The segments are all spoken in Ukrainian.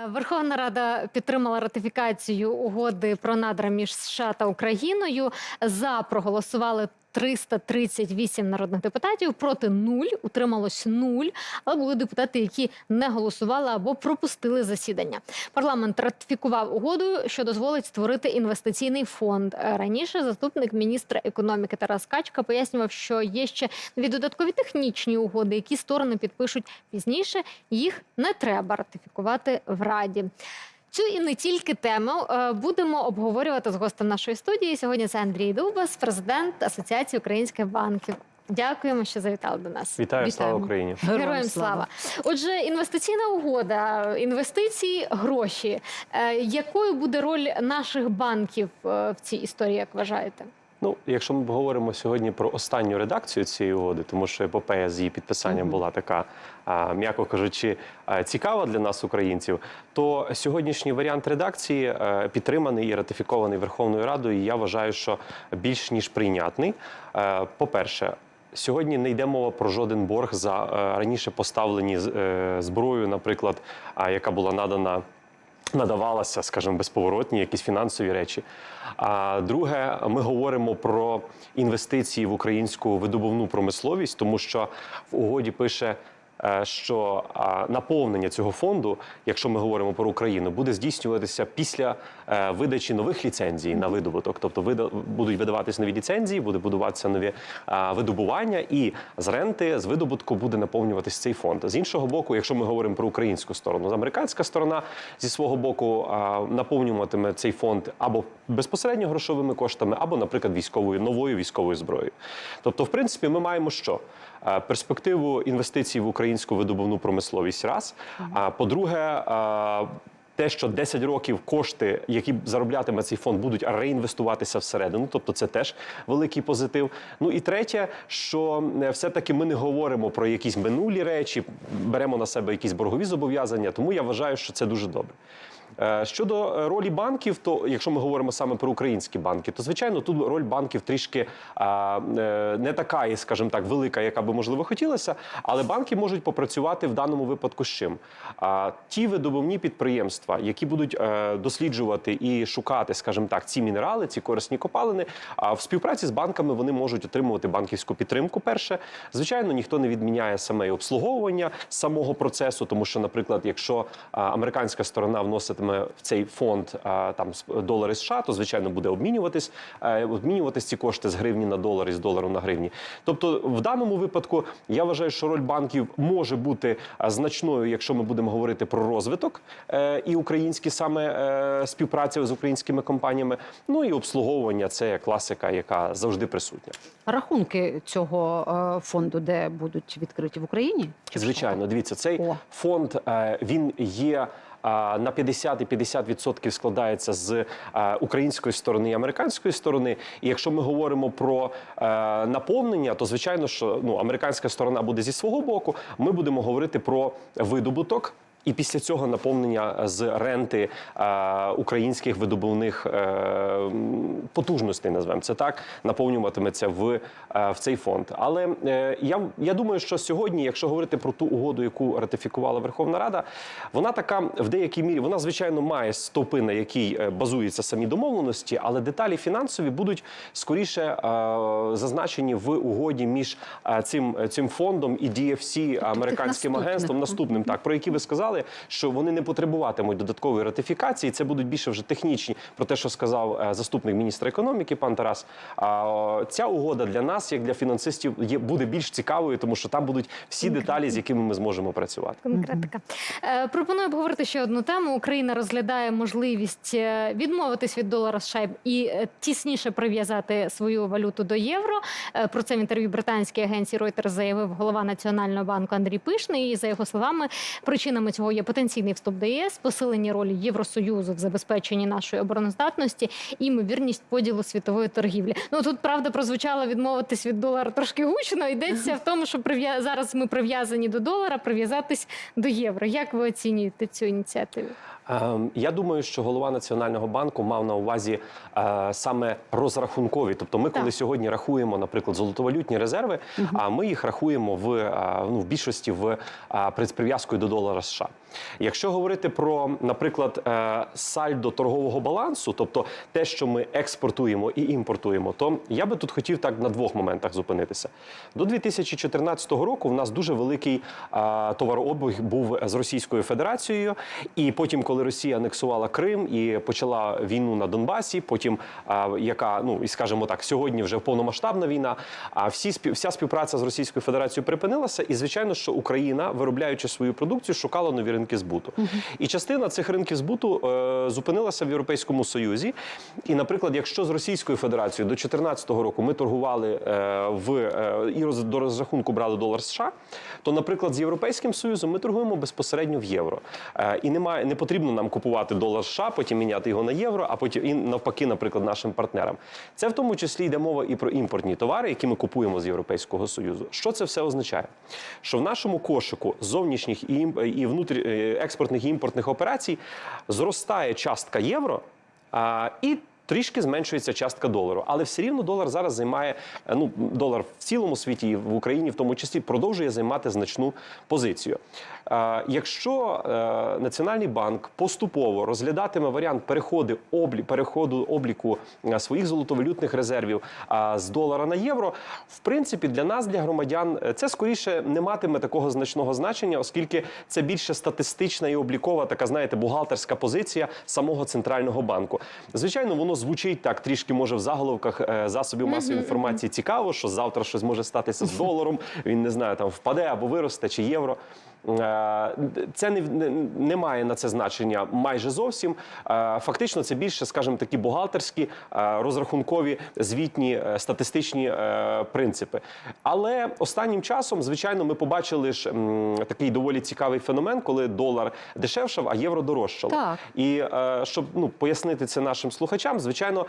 Е, Верховна Рада підтримала ратифікацію угоди про надра між США та Україною. За проголосували 338 народних депутатів, проти нуль, утрималось нуль. Але були депутати, які не голосували або пропустили засідання. Парламент ратифікував угоду, що дозволить створити інвестиційний фонд. Е, Раніше заступник міністра економіки Тарас Качка пояснював, що є ще дві додаткові технічні угоди, які сторони підпишуть пізніше. Їх не треба ратифікувати в Раді. Цю і не тільки тему е, будемо обговорювати з гостем нашої студії. Сьогодні це Андрій Дубас, президент Асоціації українських банків. Дякуємо, що завітали до нас. Вітаю, слава Україні. Героям слава. Отже, інвестиційна угода, інвестиції, гроші. Е, Якою буде роль наших банків е, в цій історії, як вважаєте? Ну, якщо ми говоримо сьогодні про останню редакцію цієї угоди, тому що епопея з її підписанням була така, м'яко кажучи, цікава для нас, українців, то сьогоднішній варіант редакції підтриманий і ратифікований Верховною Радою. І я вважаю, що більш ніж прийнятний. По-перше, Сьогодні не йде мова про жоден борг за раніше поставлені е, зброю, наприклад, яка була надана надавалася, скажімо, безповоротні якісь фінансові речі. А друге, ми говоримо про інвестиції в українську видобувну промисловість, тому що в угоді пише. Е, Що наповнення цього фонду, якщо ми говоримо про Україну, буде здійснюватися після е, видачі нових ліцензій на видобуток. Тобто будуть видаватися нові ліцензії, буде будуватися нові видобування, і з ренти з видобутку буде наповнюватись цей фонд. З іншого боку, якщо ми говоримо про українську сторону, американська сторона зі свого боку наповнюватиме цей фонд або безпосередньо грошовими коштами, або, наприклад, військовою новою військовою зброєю. Тобто, в принципі, ми маємо що? Е, Перспективу інвестицій в українську видобувну промисловість раз. А по-друге, е, те, що 10 років кошти, які зароблятиме цей фонд, будуть реінвестуватися всередину, тобто це теж великий позитив. Ну і третє, що е, все-таки ми не говоримо про якісь минулі речі, беремо на себе якісь боргові зобов'язання, тому я вважаю, що це дуже добре. Е, Щодо е, ролі банків, то якщо ми говоримо саме про українські банки, то звичайно тут роль банків трішки е, не така, і, скажімо так, велика, яка би можливо хотілося, але банки можуть попрацювати в даному випадку з чим? А, ті видобувні підприємства, які будуть досліджувати і шукати, скажімо так, ці мінерали, ці корисні копалини, а в співпраці з банками вони можуть отримувати банківську підтримку. Перше, звичайно, ніхто не відміняє саме обслуговування самого процесу, тому що, наприклад, якщо американська сторона вноситиме в цей фонд там долари США, то звичайно буде обмінюватись, обмінюватись ці кошти з гривні на долари, з долару на гривні. Тобто, в даному випадку я вважаю, що роль банків може бути значною, якщо ми будемо говорити про розвиток е, і українські саме е, співпраця з українськими компаніями. Ну і обслуговування це класика, яка завжди присутня. Рахунки цього е, фонду, де будуть відкриті в Україні? Звичайно, дивіться, цей О. фонд він є. На 50 і 50% складається з е, української сторони і американської сторони. І якщо ми говоримо про е, наповнення, то звичайно, що ну американська сторона буде зі свого боку. Ми будемо говорити про видобуток. І після цього наповнення з ренти е, українських видобувних е, потужностей, назвемо це так, наповнюватиметься в, е, в цей фонд. Але е, я, я думаю, що сьогодні, якщо говорити про ту угоду, яку ратифікувала Верховна Рада, вона така в деякій мірі, вона звичайно має стовпи, на якій е, базуються самі домовленості, але деталі фінансові будуть скоріше е, зазначені в угоді між е, цим, цим фондом і DFC, американським наступних. агентством, наступним, так про які ви сказали, що вони не потребуватимуть додаткової ратифікації. Це будуть більше вже технічні про те, що сказав е, заступник міністра економіки, пан Тарас. А ця угода для нас, як для фінансистів, є буде більш цікавою, тому що там будуть всі деталі, з якими ми зможемо працювати. Конкретика. Е, Пропоную обговорити ще одну тему. Україна розглядає можливість е, відмовитись від долара США і тісніше прив'язати свою валюту до євро. Про це в інтерв'ю британській агенції Reuters заявив голова Національного банку Андрій Пишний. І за його словами, причинами цього є потенційний вступ до ЄС, посилення ролі Євросоюзу в забезпеченні нашої обороноздатності і ймовірність поділу світової торгівлі. Ну тут правда прозвучало відмовитись від долара трошки гучно. Йдеться в тому, що зараз ми прив'язані до долара, прив'язатись до євро. Як ви оцінюєте цю ініціативу? Ем, Я думаю, що голова національного банку мав на увазі е, саме розрахункові. Тобто, ми коли Так. сьогодні рахуємо, наприклад, золотовалютні резерви, а ми їх рахуємо в, е, ну, в більшості в е, з прив'язкою до долара США. Якщо говорити про, наприклад, е, сальдо торгового балансу, тобто те, що ми експортуємо і імпортуємо, то я би тут хотів так на двох моментах зупинитися. До 2014 року в нас дуже великий е, товарообіг був з Російською Федерацією, і потім, коли Росія анексувала Крим і почала війну на Донбасі, потім е, яка ну і скажімо так, сьогодні вже повномасштабна війна. А всі вся співпраця з Російською Федерацією припинилася, і звичайно, що Україна, виробляючи свою продукцію, шукала нові ринки збуту. І частина цих ринків збуту е, зупинилася в Європейському Союзі. І, наприклад, якщо з Російською Федерацією до 2014 року ми торгували е, в е, і роз, до розрахунку брали долар США, то, наприклад, з Європейським Союзом ми торгуємо безпосередньо в євро. Е, і немає, не потрібно нам купувати долар США, потім міняти його на євро, а потім і навпаки, наприклад, нашим партнерам. Це в тому числі йде мова і про імпортні товари, які ми купуємо з Європейського Союзу. Що це все означає? Що в нашому кошику зовнішніх і, і внутрі е, експортних і імпортних операцій зростає частка євро а, і. Трішки зменшується частка долару, але все рівно долар зараз займає е, ну долар в цілому світі і в Україні, в тому числі, продовжує займати значну позицію. Якщо е, Національний банк поступово розглядатиме варіант переходу облі, переходу обліку е, своїх золотовалютних резервів з долара на євро, в принципі, для нас, для громадян, е, це скоріше не матиме такого значного значення, оскільки це більше статистична і облікова, така знаєте, бухгалтерська позиція самого центрального банку. Звичайно, воно звучить так трішки, може в заголовках засобів масової інформації цікаво, що завтра щось може статися з доларом. Він не знаю, там впаде або виросте, чи євро. Е, Це не, не, не має на це значення майже зовсім. Е, Фактично, це більше, скажімо, такі бухгалтерські, е, розрахункові, звітні, статистичні принципи. Але останнім часом, звичайно, ми побачили ж такий доволі цікавий феномен, коли долар дешевшав, а євро дорожчало. Так. І щоб ну пояснити це нашим слухачам, звичайно,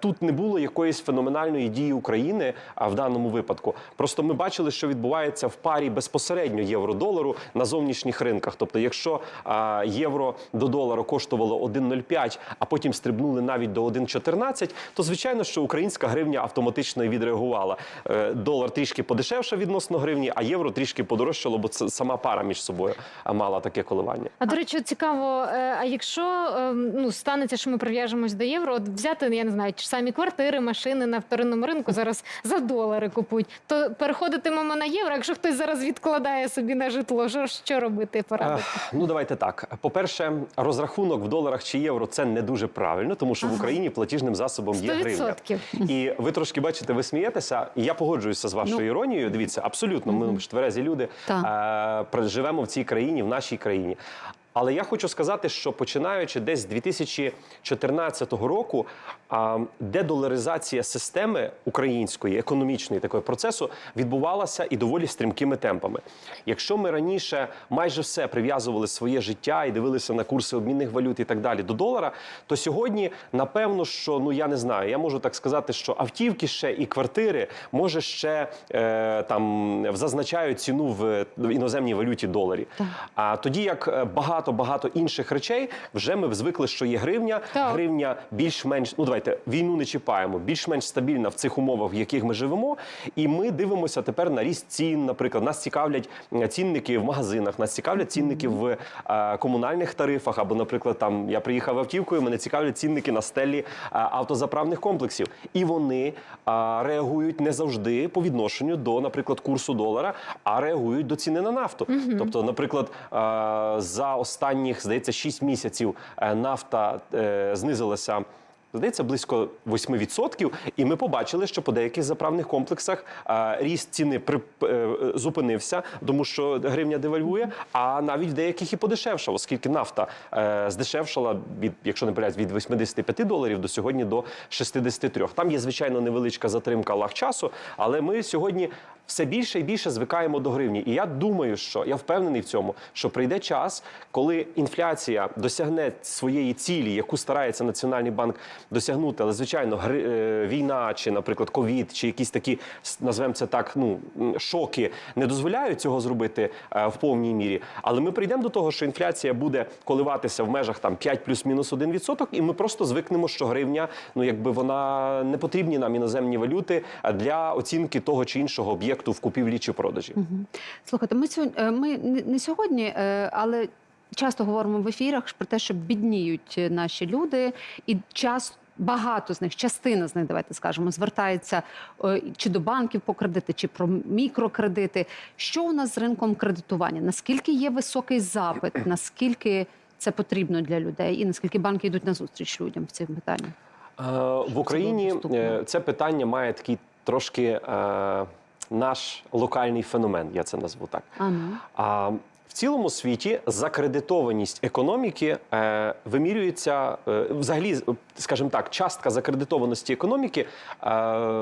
тут не було якоїсь феноменальної дії України в даному випадку. Просто ми бачили, що відбувається в парі безпосередньо євро-долару на зовнішніх ринках. Тобто, якщо е, євро до долару коштувало 1,05, а потім стрибнули навіть до 1,14, то звичайно, що українська гривня автоматично відреагувала. Е, долар трішки подешевшав відносно гривні, а євро трішки подорожчало, бо це сама пара між собою мала таке коливання. А до речі, цікаво, е, а якщо е, ну станеться, що ми прив'яжемось до євро, от взяти, я не знаю, ж самі квартири, машини на вторинному ринку зараз за долари купують, то переходитимемо на євро. Якщо хтось зараз відкладає собі на житло, що, що робити порадити? Ну давайте так. По-перше, розрахунок в доларах чи євро це не дуже правильно, тому що в Україні платіжним засобом є гривня. І ви трошки бачите, ви смієтеся, я погоджуюся з вашою Ну. іронією. Дивіться, абсолютно, ми ж тверезі люди Так. е, живемо в цій країні, в нашій країні. Але я хочу сказати, що починаючи десь з 2014 року, дедоларизація системи української економічної такої процесу відбувалася і доволі стрімкими темпами. Якщо ми раніше майже все прив'язували своє життя і дивилися на курси обмінних валют і так далі до долара, то сьогодні напевно, що ну я не знаю, я можу так сказати, що автівки ще і квартири може ще е, там зазначають ціну в, іноземній валюті доларі. А тоді як е, багато багато інших речей вже ми звикли, що є гривня. Так. Гривня більш-менш ну давайте війну не чіпаємо, більш-менш стабільна в цих умовах, в яких ми живемо. І ми дивимося тепер на ріст цін. Наприклад, нас цікавлять цінники в магазинах, нас цікавлять цінники в е, комунальних тарифах. Або, наприклад, там я приїхав автівкою, мене цікавлять цінники на стелі е, автозаправних комплексів. І вони е, реагують не завжди по відношенню до, наприклад, курсу долара, а реагують до ціни на нафту. Тобто, наприклад, е, за останніх здається 6 місяців е, нафта е, знизилася. Здається, близько 8%. І ми побачили, що по деяких заправних комплексах е, ріст ціни при, зупинився, тому що гривня девальвує, а навіть в деяких і подешевшав, оскільки нафта здешевшала від, якщо не помиляюсь, від 85 доларів до сьогодні до 63. Там є звичайно невеличка затримка лаг часу, але ми сьогодні. Все більше і більше звикаємо до гривні, і я думаю, що я впевнений в цьому, що прийде час, коли інфляція досягне своєї цілі, яку старається Національний банк досягнути, але звичайно, гри, е, війна чи, наприклад, ковід, чи якісь такі назвемо це так, ну шоки не дозволяють цього зробити е, в повній мірі. Але ми прийдемо до того, що інфляція буде коливатися в межах там 5 плюс-мінус 1 відсоток, і ми просто звикнемо, що гривня, ну якби вона не потрібні нам іноземні валюти для оцінки того чи іншого об'єкту в купівлі чи продажі. Слухайте, ми сьогодні ми не сьогодні, е, але часто говоримо в ефірах про те, що бідніють наші люди, і час багато з них, частина з них, давайте скажемо, звертається е, чи до банків по кредити, чи про мікрокредити. Що у нас з ринком кредитування? Наскільки є високий запит? Наскільки це потрібно для людей, і наскільки банки йдуть на зустріч людям в цьому питанні? Е, В Україні е, це питання має такий трошки е, наш локальний феномен, я це назву так. А ну. А в цілому світі закредитованість економіки е, вимірюється е, взагалі, скажімо так, частка закредитованості економіки е,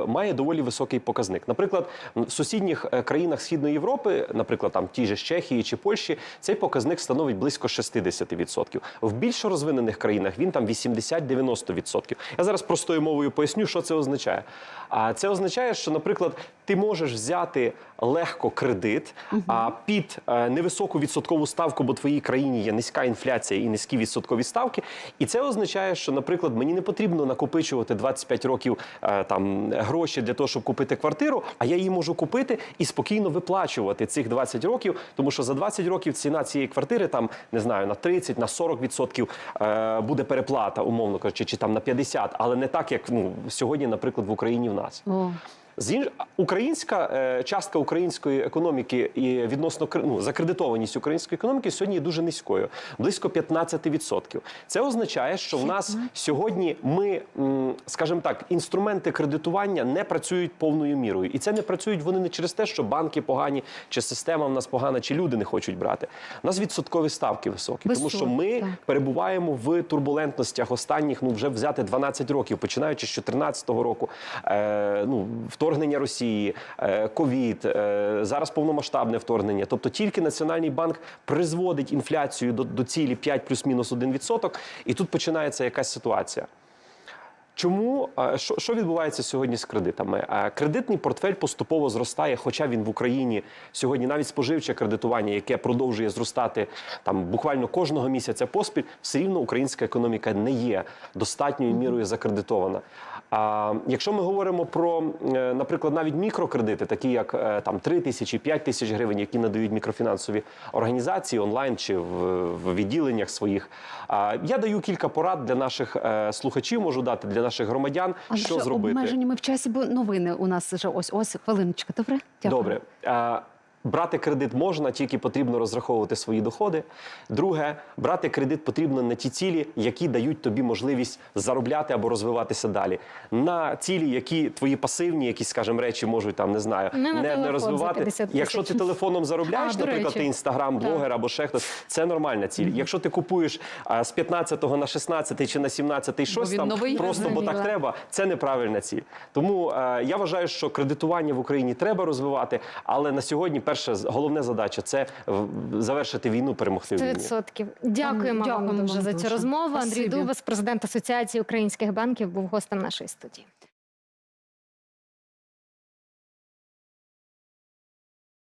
має доволі високий показник. Наприклад, в сусідніх е, країнах Східної Європи, наприклад, там ті ж Чехії чи Польщі, цей показник становить близько 60%. В більш розвинених країнах він там 80-90%. Я зараз простою мовою поясню, що це означає. А це означає, що, наприклад, ти можеш взяти легко кредит а під е, невисоку відсоткову ставку, бо в твоїй країні є низька інфляція і низькі відсоткові ставки. І це означає, що, наприклад, мені не потрібно накопичувати 25 років е, там гроші для того, щоб купити квартиру, а я її можу купити і спокійно виплачувати цих 20 років, тому що за 20 років ціна цієї квартири там не знаю на 30, на 40 відсотків е, буде переплата, умовно кажучи, чи там на 50, але не так, як ну сьогодні, наприклад, в Україні в нас. О. З. Українська е, частка української економіки і відносно ну, закредитованість української економіки сьогодні є дуже низькою, близько 15%. Це означає, що в нас сьогодні ми, скажімо так, інструменти кредитування не працюють повною мірою, і це не працюють вони не через те, що банки погані, чи система в нас погана, чи люди не хочуть брати. У нас відсоткові ставки високі, тому що ми так. перебуваємо в турбулентностях останніх, ну вже взяти 12 років, починаючи з 2014 року. Е, ну, вторгнення Росії, е, ковід, е, зараз повномасштабне вторгнення. Тобто тільки Національний банк призводить інфляцію до, до цілі 5 плюс-мінус 1%, і тут починається якась ситуація. Чому е, що, що відбувається сьогодні з кредитами? Кредитний портфель поступово зростає, хоча він в Україні сьогодні навіть споживче кредитування, яке продовжує зростати там буквально кожного місяця поспіль, все рівно українська економіка не є достатньою мірою закредитована. А якщо ми говоримо про, е, наприклад, навіть мікрокредити, такі як е, там 3 тисячі, 5 тисяч гривень, які надають мікрофінансові організації онлайн чи в, відділеннях своїх, я даю кілька порад для наших е, слухачів, можу дати для наших громадян, Але що зробити. обмежені ми в часі, бо новини у нас вже ось ось хвилиночка. Добре? Дякую. Добре. Брати кредит можна, тільки потрібно розраховувати свої доходи. Друге, брати кредит потрібно на ті цілі, які дають тобі можливість заробляти або розвиватися далі. На цілі, які твої пасивні, якісь, скажімо, речі можуть там не знаю, Не телефон за розвивати. Якщо ти телефоном заробляєш, А, наприклад, ти інстаграм, блогер або ще хтось, це нормальна ціль. Якщо ти купуєш а, з 15 на 16 чи на 17 щось там, новий. просто бо так треба, це неправильна ціль. Тому е, я вважаю, що кредитування в Україні треба розвивати, але на сьогодні перше головна задача це завершити війну, перемогти в війні. 100%. Дякуємо Дякуємо вам дуже за цю розмову. Андрій Дубас, президент Асоціації українських банків, був гостем нашої студії.